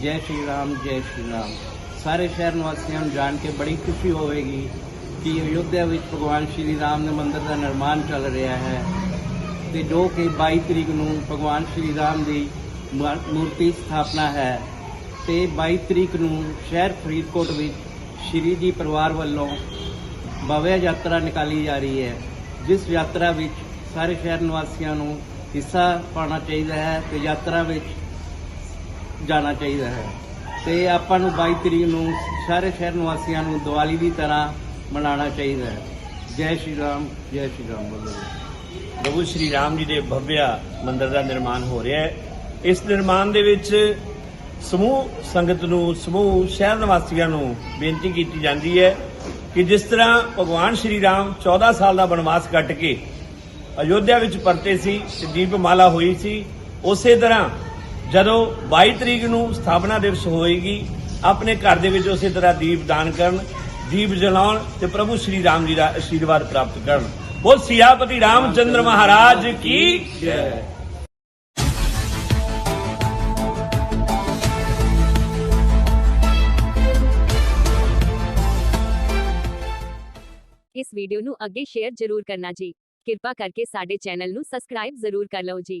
ਜੈ ਸ਼੍ਰੀ ਰਾਮ, ਜੈ ਸ਼੍ਰੀ ਰਾਮ। ਸਾਰੇ ਸ਼ਹਿਰ ਨਿਵਾਸੀਆਂ ਨੂੰ ਜਾਣ ਕੇ ਬੜੀ ਖੁਸ਼ੀ ਹੋਵੇਗੀ ਕਿ ਅਯੁੱਧਿਆ ਵਿੱਚ ਭਗਵਾਨ ਸ਼੍ਰੀ ਰਾਮ ਦੇ ਮੰਦਿਰ ਦਾ ਨਿਰਮਾਣ ਚੱਲ ਰਿਹਾ ਹੈ। ਤੇ ਜੋ ਕਿ 22 ਤਰੀਕ ਨੂੰ ਭਗਵਾਨ ਸ਼੍ਰੀ ਰਾਮ ਦੀ ਮੂਰ- ਮੂਰਤੀ ਸਥਾਪਨਾ ਹੈ। ਤੇ 22 ਤਰੀਕ ਨੂੰ ਸ਼ਹਿਰ ਫਰੀਦਕੋਟ ਵਿੱਚ ਸ਼੍ਰੀ ਜੀ ਪਰਿਵਾਰ ਵੱਲੋਂ ਭਵਯ ਯਾਤਰਾ ਨਿਕਾਲੀ ਜਾ ਰਹੀ ਹੈ। ਜਿਸ ਯਾਤਰਾ ਵਿੱਚ ਸਾਰੇ ਸ਼ਹਿਰ ਨਿਵਾਸੀਆਂ ਨੂੰ ਹਿੱਸਾ ਪਾਉਣਾ ਚਾਹੀਦਾ ਹੈ ਤੇ ਯਾਤਰਾ ਵਿੱਚ ਜਾਣਾ ਚਾਹੀਦਾ ਹੈ। ਤੇ ਆਪਾਂ ਨੂੰ 22 ਤਰੀਕ ਨੂੰ ਸਾਰੇ ਸ਼ਹਿਰ ਨਿਵਾਸੀਆਂ ਨੂੰ ਦੀਵਾਲੀ ਦੀ ਤਰ੍ਹਾਂ ਮਨਾਉਣਾ ਚਾਹੀਦਾ ਹੈ। ਜੈ ਸ਼੍ਰੀ ਰਾਮ, ਜੈ ਸ਼੍ਰੀ ਰਾਮ ਬੋਲੋ ਪ੍ਰਭੂ ਸ਼੍ਰੀ ਰਾਮ ਜੀ ਦੇ ਭਵਿਆ ਮੰਦਿਰ ਦਾ ਨਿਰਮਾਣ ਹੋ ਰਿਹਾ ਹੈ। ਇਸ ਨਿਰਮਾਣ ਦੇ ਵਿੱਚ ਸਮੂਹ ਸੰਗਤ ਨੂੰ, ਸਮੂਹ ਸ਼ਹਿਰ ਨਿਵਾਸੀਆਂ ਨੂੰ ਬੇਨਤੀ ਕੀਤੀ ਜਾਂਦੀ ਹੈ ਕਿ ਜਿਸ ਤਰ੍ਹਾਂ ਭਗਵਾਨ ਸ਼੍ਰੀ ਰਾਮ 14 ਸਾਲ ਦਾ ਬਨਵਾਸ ਕੱਟ ਕੇ ਅਯੋਧਿਆ ਵਿੱਚ ਪਰਤੇ ਸੀ ਤੇ ਦੀਪਮਾਲਾ ਹੋਈ ਸੀ, ਉਸੇ ਤਰ੍ਹਾਂ ਜਦੋਂ 22 ਤਰੀਕ ਨੂੰ ਸਥਾਪਨਾ ਦਿਵਸ ਹੋਏਗੀ, ਆਪਣੇ ਘਰ ਦੇ ਵਿੱਚ ਉਸੇ ਤਰ੍ਹਾਂ ਦੀਪ ਦਾਨ ਕਰਨ, ਦੀਪ ਜਲਾਉਣ ਤੇ ਪ੍ਰਭੂ ਸ਼੍ਰੀ ਰਾਮ ਜੀ ਦਾ ਆਸ਼ੀਰਵਾਦ ਪ੍ਰਾਪਤ ਕਰਨ। ਬੋਲ ਸਿਆਪਤੀ ਰਾਮਚੰਦਰ ਮਹਾਰਾਜ ਕੀ ਜੈ। ਇਸ ਵੀਡੀਓ ਨੂੰ ਅੱਗੇ ਸ਼ੇਅਰ ਜ਼ਰੂਰ ਕਰਨਾ ਜੀ। ਕਿਰਪਾ ਕਰਕੇ ਸਾਡੇ ਚੈਨਲ ਨੂੰ ਸਬਸਕ੍ਰਾਈਬ ਜ਼ਰੂਰ ਕਰ ਲਓ ਜੀ।